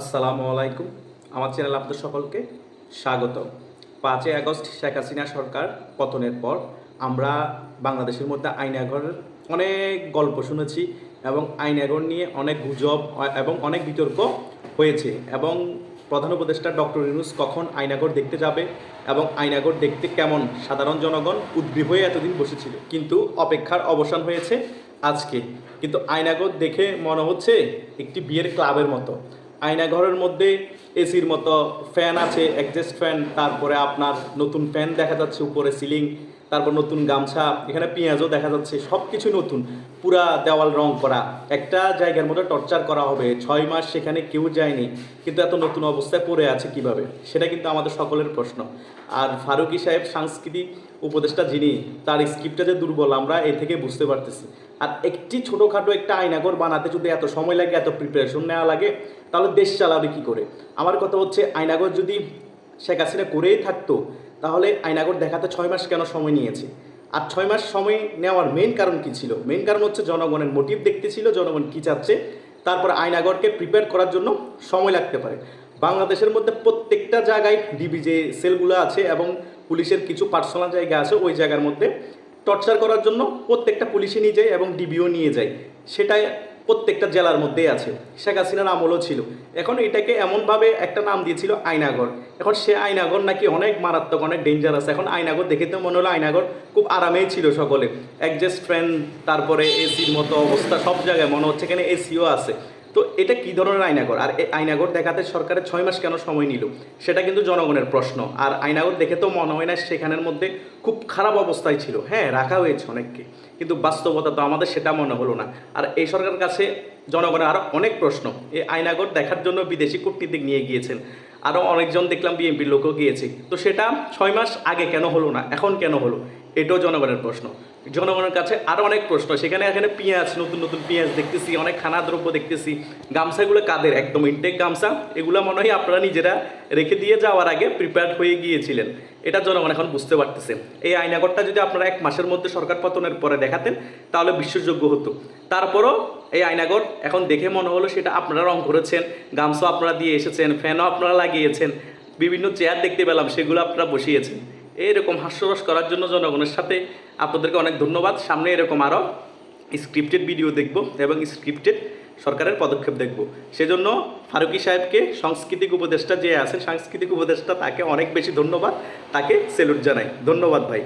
আসসালামু আলাইকুম। আমার চ্যানেল আপনাদের সকলকে স্বাগত পাঁচই আগস্ট শেখ হাসিনা সরকার পতনের পর আমরা বাংলাদেশের মধ্যে আইনাঘরের অনেক গল্প শুনেছি এবং আইনাঘর নিয়ে অনেক গুজব এবং অনেক বিতর্ক হয়েছে এবং প্রধান উপদেষ্টা ডক্টর ইউনুস কখন আইনাঘর দেখতে যাবে এবং আইনাঘর দেখতে কেমন? সাধারণ জনগণ উদ্গ্রীব হয়ে এতদিন বসেছিল, কিন্তু অপেক্ষার অবসান হয়েছে আজকে। কিন্তু আয়নাগর দেখে মনে হচ্ছে একটি বিয়ের ক্লাবের মতো। আয়নাঘরের মধ্যে এসির মতো ফ্যান আছে অ্যাডজাস্ট ফ্যান তারপরে আপনার নতুন ফ্যান দেখা যাচ্ছে উপরে সিলিং তারপর নতুন গামছা, এখানে পেঁয়াজও দেখা যাচ্ছে সব কিছু নতুন। পুরা দেওয়াল রং করা। একটা জায়গার মধ্যে টর্চার করা হবে। ছয় মাস সেখানে কেউ যায়নি। কিন্তু এত নতুন অবস্থায় পড়ে আছে কীভাবে? সেটা কিন্তু আমাদের সকলের প্রশ্ন। আর ফারুকি সাহেব, সাংস্কৃতিক উপদেষ্টা যিনি, তার স্ক্রিপ্টটা যে দুর্বল, আমরা এ থেকে বুঝতে পারতেছি। আর একটি ছোটোখাটো একটা আয়নাঘর বানাতে যদি এত সময় লাগে, এত প্রিপারেশন নেওয়া লাগে, তাহলে দেশ চালাবে কী করে? আমার কথা হচ্ছে, আয়নাঘর যদি শেখ হাসিনা করেই থাকতো তাহলে আয়নাঘর দেখাতে ছয় মাস কেন সময় নিয়েছে? আর ছয় মাস সময় নেওয়ার মেন কারণ কি ছিল? মেন কারণ হচ্ছে জনগণের মোটিভ দেখতে ছিল, জনগণ কী চাচ্ছে? তারপর আয়নাগরকে প্রিপেয়ার করার জন্য সময় লাগতে পারে। বাংলাদেশের মধ্যে প্রত্যেকটা জায়গায় ডিবি যে সেলগুলো আছে এবং পুলিশের কিছু পার্সোনাল জায়গা আছে, ওই জায়গার মধ্যে টর্চার করার জন্য প্রত্যেকটা পুলিশে নিয়ে যায় এবং ডিবিও নিয়ে যায়। সেটাই প্রত্যেকটা জেলার মধ্যেই আছে। শেখ হাসিনার আমলও ছিল। এখন এটাকে এমনভাবে একটা নাম দিয়েছিল আয়নাগর এখন সে আয়নাগর নাকি অনেক মারাত্মক, অনেক ডেঞ্জারাস এখন আয়নাগর দেখে তো মনে হলো আয়নাগর খুব আরামেই ছিল সকলে। অ্যাডজাস্ট ফ্যান তারপরে এসির মতো অবস্থা, সব জায়গায় মনে হচ্ছে এখানে এসিও আছে। তো এটা কী ধরনের আয়নাগর আর এই আয়নাগর দেখাতে সরকারের ছয় মাস কেন সময় নিল? সেটা কিন্তু জনগণের প্রশ্ন। আর আয়নাগর দেখে তো মনে হয় না সেখানের মধ্যে খুব খারাপ অবস্থায় ছিল। হ্যাঁ রাখা হয়েছে অনেককে। কিন্তু বাস্তবতা তো আমাদের সেটা মনে হলো না। আর এই সরকারের কাছে জনগণের আরও অনেক প্রশ্ন। এই আয়নাগর দেখার জন্য বিদেশি কূটনীতিক নিয়ে গিয়েছেন। আরও অনেকজন দেখলাম বিএনপির লোকও গিয়েছে। তো সেটা ছয় মাস আগে কেন হলো না? এখন কেন হলো? এটাও জনগণের প্রশ্ন। জনগণের কাছে আরও অনেক প্রশ্ন। সেখানে এখানে পেঁয়াজ, নতুন নতুন পেঁয়াজ দেখতেছি, অনেক খানা দ্রব্য দেখতেছি। গামছাগুলো কাদের? একদম ইনটেক গামছা। এগুলো মনে হয় আপনারা নিজেরা রেখে দিয়ে যাওয়ার আগে প্রিপেয়ার্ড হয়ে গিয়েছিলেন। এটা জনগণ এখন বুঝতে পারতেছে। এই আইনাগরটা যদি আপনারা এক মাসের মধ্যে সরকার পতনের পরে দেখাতেন, তাহলে বিশ্বাসযোগ্য হতো। তারপরও এই আয়নাগর এখন দেখে মনে হলো সেটা আপনারা রং করেছেন গামছা আপনারা দিয়ে এসেছেন, ফ্যানও আপনারা লাগিয়েছেন। বিভিন্ন চেয়ার দেখতে পেলাম, সেগুলো আপনারা বসিয়েছেন। এরকম হাস্যরস করার জন্য জনগণের সাথে আপনাদেরকে অনেক ধন্যবাদ। সামনে এরকম আরও স্ক্রিপ্টেড ভিডিও দেখব এবং স্ক্রিপ্টেড সরকারের পদক্ষেপ দেখব। সেজন্য ফারুকি সাহেবকে সাংস্কৃতিক উপদেষ্টা যে আছেন, সাংস্কৃতিক উপদেষ্টা তাকে অনেক বেশি ধন্যবাদ, তাকে সেলুট জানাই। ধন্যবাদ ভাই।